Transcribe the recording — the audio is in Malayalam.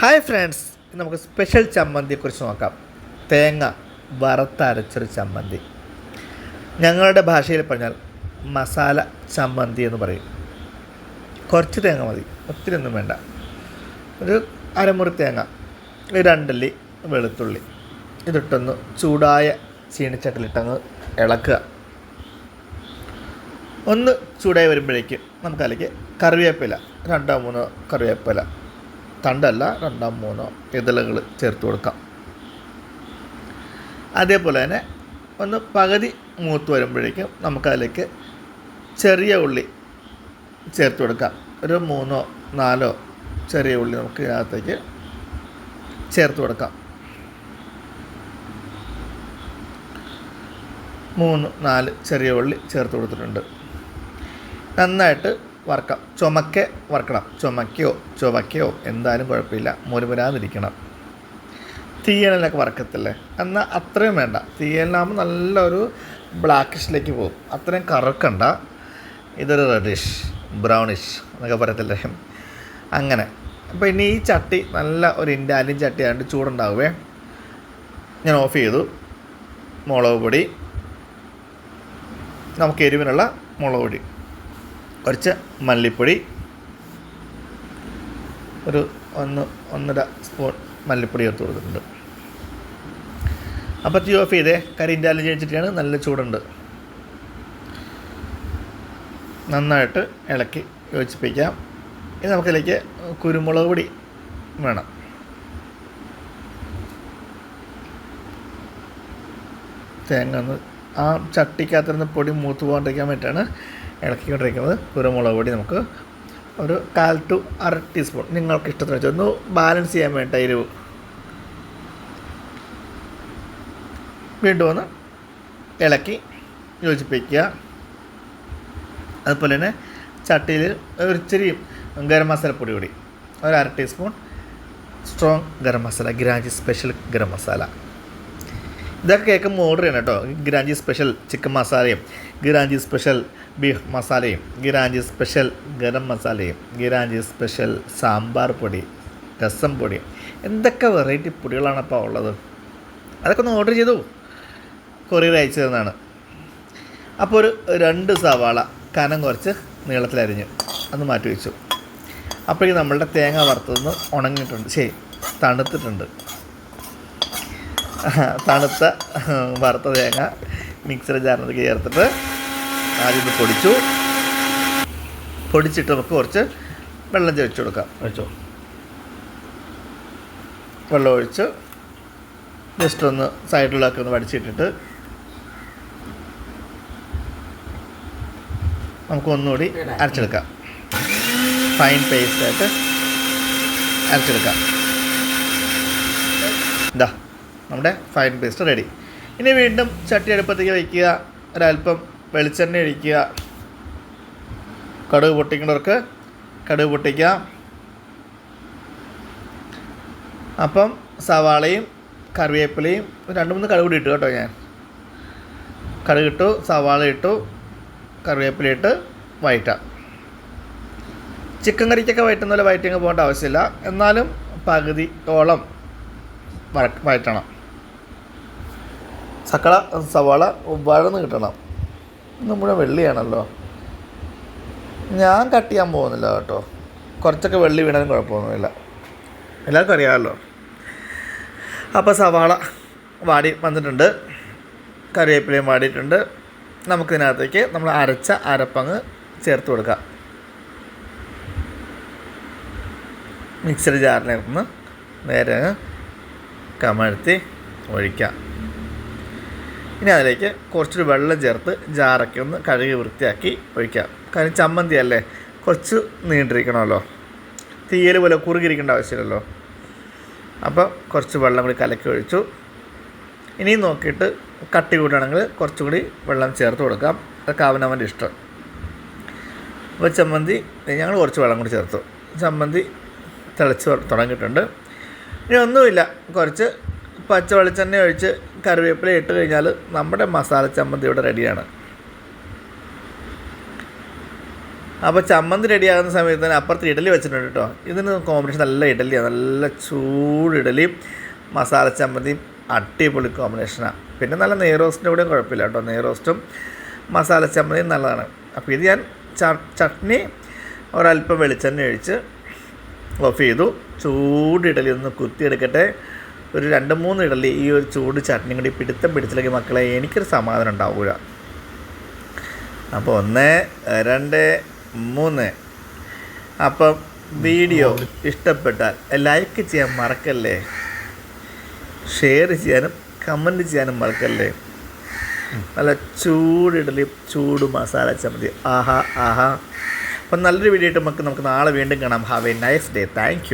ഹായ് ഫ്രണ്ട്സ് നമുക്ക് സ്പെഷ്യൽ ചമ്മന്തിയെക്കുറിച്ച് നോക്കാം. തേങ്ങ വറുത്തരച്ചൊരു ചമ്മന്തി. ഞങ്ങളുടെ ഭാഷയിൽ പറഞ്ഞാൽ മസാല ചമ്മന്തി എന്ന് പറയും. കുറച്ച് തേങ്ങ മതി ഒത്തിരി ഒന്നും വേണ്ട. ഒരു അരമുറി തേങ്ങ ഒരു രണ്ടല്ലി വെളുത്തുള്ളി. ഇതിട്ടൊന്ന് ചൂടായ ചീനിച്ചട്ടിലിട്ടങ്ങ് ഇളക്കുക. ഒന്ന് ചൂടായി വരുമ്പോഴേക്കും നമുക്ക് അതിലേക്ക് കറിവേപ്പില രണ്ടോ മൂന്നോ കറിവേപ്പില തണ്ടല്ല രണ്ടോ മൂന്നോ ഇതളുകൾ ചേർത്ത് കൊടുക്കാം. അതേപോലെ തന്നെ ഒന്ന് പകുതി മൂത്ത് വരുമ്പോഴേക്കും നമുക്കതിലേക്ക് ചെറിയ ഉള്ളി ചേർത്ത് കൊടുക്കാം. ഒരു മൂന്നോ നാലോ ചെറിയ ഉള്ളി നമുക്ക് ഇതിനകത്തേക്ക് ചേർത്ത് കൊടുക്കാം. മൂന്ന് നാല് ചെറിയ ഉള്ളി ചേർത്ത് കൊടുത്തിട്ടുണ്ട്. നന്നായിട്ട് വറക്കാം ചുമക്കെ വറക്കണം ചുമക്കയോ ചുവക്കയോ എന്തായാലും കുഴപ്പമില്ല. മുരുമുരാതിരിക്കണം തീയലിനൊക്കെ വറക്കത്തില്ലേ എന്നാൽ അത്രയും വേണ്ട. തീയലിനാകുമ്പോൾ നല്ലൊരു ബ്ലാക്കിഷിലേക്ക് പോകും. അത്രയും കറക്കണ്ട. ഇതൊരു റെഡിഷ് ബ്രൗണിഷ് എന്നൊക്കെ പറയത്തില്ലേ? അങ്ങനെ. അപ്പോൾ ഇനി ഈ ചട്ടി നല്ല ഒരു ഇൻഡാലിയൻ ചട്ടി ആയതുകൊണ്ട് ചൂടുണ്ടാവുമേ ഞാൻ ഓഫ് ചെയ്തു. മുളക് പൊടി. നമുക്ക് എരിവിനുള്ള മുളക് പൊടി. കുറച്ച് മല്ലിപ്പൊടി ഒരു ഒന്ന് ഒന്നര സ്പൂൺ മല്ലിപ്പൊടി ചേർത്ത് കൊടുത്തിട്ടുണ്ട്. അപ്പോൾ തീ ഓഫ് ചെയ്തേ. കറി അലി കഴിച്ചിട്ടാണ് നല്ല ചൂടുണ്ട്. നന്നായിട്ട് ഇളക്കി യോജിപ്പിക്കാം. ഇനി നമുക്കിതിലേക്ക് കുരുമുളക് പൊടി വേണം. തേങ്ങ ഒന്ന് ആ ചട്ടിക്കകത്തിരുന്ന് പൊടി മൂത്ത് പോകാണ്ടിരിക്കാൻ വേണ്ടിയിട്ടാണ് ഇളക്കിക്കൊണ്ടിരിക്കുന്നത് കുരുമുളക് പൊടി നമുക്ക് ഒരു കാൽ ടു അര ടീസ്പൂൺ നിങ്ങൾക്ക് ഇഷ്ടത്തിന് വെച്ചാൽ ഒന്ന് ബാലൻസ് ചെയ്യാൻ വേണ്ട എരിവ്. വീണ്ടും ഒന്ന് ഇളക്കി യോജിപ്പിക്കുക. അതുപോലെ തന്നെ ചട്ടിയിൽ ഒരു ഇച്ചിരി ഗരം പൊടി കൂടി. ഒരു അര ടീസ്പൂൺ സ്ട്രോങ് ഗരം മസാല ഗ്രാജി സ്പെഷ്യൽ ഗരം മസാല. ഇതൊക്കെ കേൾക്കുമ്പോൾ ഓർഡർ ചെയ്യണം കേട്ടോ. ഗിരാഞ്ചി സ്പെഷ്യൽ ചിക്കൻ മസാലയും ഗിരാഞ്ചി സ്പെഷ്യൽ ബീഫ് മസാലയും ഗിരാഞ്ചി സ്പെഷ്യൽ ഗരം മസാലയും ഗിരാഞ്ചി സ്പെഷ്യൽ സാമ്പാർ പൊടി രസം പൊടി എന്തൊക്കെ വെറൈറ്റി പൊടികളാണ് അപ്പോൾ ഉള്ളത്? അതൊക്കെ ഒന്ന് ഓർഡർ ചെയ്തു. കൊറിയർ അയച്ചു തരുന്നതാണ്. അപ്പോൾ ഒരു രണ്ട് സവാള കനം കുറച്ച് നീളത്തിലരിഞ്ഞ് അത് മാറ്റി വെച്ചു. അപ്പോഴേക്കും നമ്മളുടെ തേങ്ങ വറുത്തതൊന്ന് ഉണങ്ങിയിട്ടുണ്ട്. ശരി തണുത്തിട്ടുണ്ട്. തണുത്ത വറുത്ത തേങ്ങ മിക്സർ ജാറിനൊക്കെ ചേർത്തിട്ട് ആദ്യം പൊടിച്ചു. പൊടിച്ചിട്ട് നമുക്ക് കുറച്ച് വെള്ളം ചേർച്ച് കൊടുക്കാം. ഒഴിച്ചോ വെള്ളം ഒഴിച്ച് ജസ്റ്റ് ഒന്ന് സൈഡിലൊക്കെ ഒന്ന് വടിച്ചിട്ടിട്ട് നമുക്ക് ഒന്നുകൂടി അരച്ചെടുക്കാം. ഫൈൻ പേസ്റ്റായിട്ട് അരച്ചെടുക്കാം. ഇതാ നമ്മുടെ ഫൈൻ പേസ്റ്റ് റെഡി ഇനി വീണ്ടും ചട്ടി അടുപ്പത്തേക്ക് വയ്ക്കുക ഒരല്പം വെളിച്ചെണ്ണ ഒഴിക്കുക. കടുക് പൊട്ടിക്കുന്നവർക്ക് കടുക് പൊട്ടിക്കാം. അപ്പം സവാളയും കറിവേപ്പിലയും രണ്ട് മൂന്ന് കടുക് കൂടി ഇട്ടു കേട്ടോ ഞാൻ. കടുക് ഇട്ടു സവാള ഇട്ടു കറിവേപ്പില ഇട്ട് വഴറ്റാം. ചിക്കൻ കറിക്കൊക്കെ വയറ്റുന്ന പോലെ വയറ്റിങ് പോകേണ്ട ആവശ്യമില്ല. എന്നാലും പകുതിയോളം വഴ- വഴറ്റണം. സക്കള സവാള വഴന്ന് കിട്ടണം. നമ്മുടെ വെള്ളിയാണല്ലോ. ഞാൻ കട്ട് ചെയ്യാൻ പോകുന്നില്ല കേട്ടോ. കുറച്ചൊക്കെ വെള്ളി വീണാലും കുഴപ്പമൊന്നുമില്ല. എല്ലാവർക്കും അറിയാമല്ലോ. അപ്പോൾ സവാള വാടി വന്നിട്ടുണ്ട്. കറിവേപ്പിലയും വാടിയിട്ടുണ്ട്. നമുക്കിതിനകത്തേക്ക് നമ്മൾ അരച്ച അരപ്പങ്ങ് ചേർത്ത് കൊടുക്കാം. മിക്സർ ജാറിലേക്ക് നേരെ കമഴ്ത്തി ഒഴിക്കാം. ഇനി അതിലേക്ക് കുറച്ചൊരു വെള്ളം ചേർത്ത് ജാറൊക്കെ ഒന്ന് കഴുകി വൃത്തിയാക്കി ഒഴിക്കാം. കാരണം ചമ്മന്തി അല്ലേ? കുറച്ച് നീണ്ടിരിക്കണമല്ലോ. തീയൽ പോലെ കുറുകിരിക്കേണ്ട ആവശ്യമില്ലല്ലോ. അപ്പോൾ കുറച്ച് വെള്ളം കൂടി കലക്കി ഒഴിച്ചു. ഇനിയും നോക്കിയിട്ട് കട്ടി കൂട്ടുകയാണെങ്കിൽ കുറച്ചും കൂടി വെള്ളം ചേർത്ത് കൊടുക്കാം. അതൊക്കെ അവനവന്റെ ഇഷ്ടം. അപ്പോൾ ചമ്മന്തി ഞങ്ങൾ കുറച്ച് വെള്ളം കൂടി ചേർത്തു. ചമ്മന്തി തിളച്ച് തുടങ്ങിയിട്ടുണ്ട്. ഇനി ഒന്നുമില്ല. കുറച്ച് പച്ച വെളിച്ചെണ്ണ ഒഴിച്ച് കറിവേപ്പില ഇട്ട് കഴിഞ്ഞാൽ നമ്മുടെ മസാല ചമ്മന്തി ഇവിടെ റെഡിയാണ് അപ്പോൾ ചമ്മന്തി റെഡിയാകുന്ന സമയത്ത് തന്നെ അപ്പുറത്ത് ഇഡലി വെച്ചിട്ടുണ്ട് കേട്ടോ. ഇതിന് കോമ്പിനേഷൻ നല്ല ഇഡലിയാണ് നല്ല ചൂട് ഇഡലിയും മസാല ചമ്മന്തിയും അടിപൊളി കോമ്പിനേഷനാണ് പിന്നെ നല്ല നെയ്റോസ്റ്റിന്റെ കൂടെയും കുഴപ്പമില്ല കേട്ടോ. നെയ്റോസ്റ്റും മസാല ചമ്മന്തിയും നല്ലതാണ്. അപ്പോൾ ഇത് ഞാൻ ചട്നി ഒരല്പം വെളിച്ചെണ്ണ ഒഴിച്ച് ഓഫ് ചെയ്തു. ചൂട് ഇഡലി ഒന്ന് കുത്തിയെടുക്കട്ടെ. ഒരു രണ്ട് മൂന്ന് ഇഡലി ഈ ഒരു ചൂട് ചട്നി കൂടി പിടുത്തം പിടിച്ചില്ലെങ്കിൽ മക്കളെ എനിക്കൊരു സമാധാനം ഉണ്ടാവില്ല അപ്പോൾ ഒന്ന് രണ്ട് മൂന്ന്. അപ്പം വീഡിയോ ഇഷ്ടപ്പെട്ടാൽ ലൈക്ക് ചെയ്യാൻ മറക്കല്ലേ? ഷെയർ ചെയ്യാനും കമന്റ് ചെയ്യാനും മറക്കല്ലേ? നല്ല ചൂടിടലി ചൂട് മസാല ചമ്മന്തി. ആഹാ ആഹാ. അപ്പം നല്ലൊരു വീഡിയോ ആയിട്ട് നമുക്ക് നമുക്ക് നാളെ വീണ്ടും കാണാം. Have a nice day thank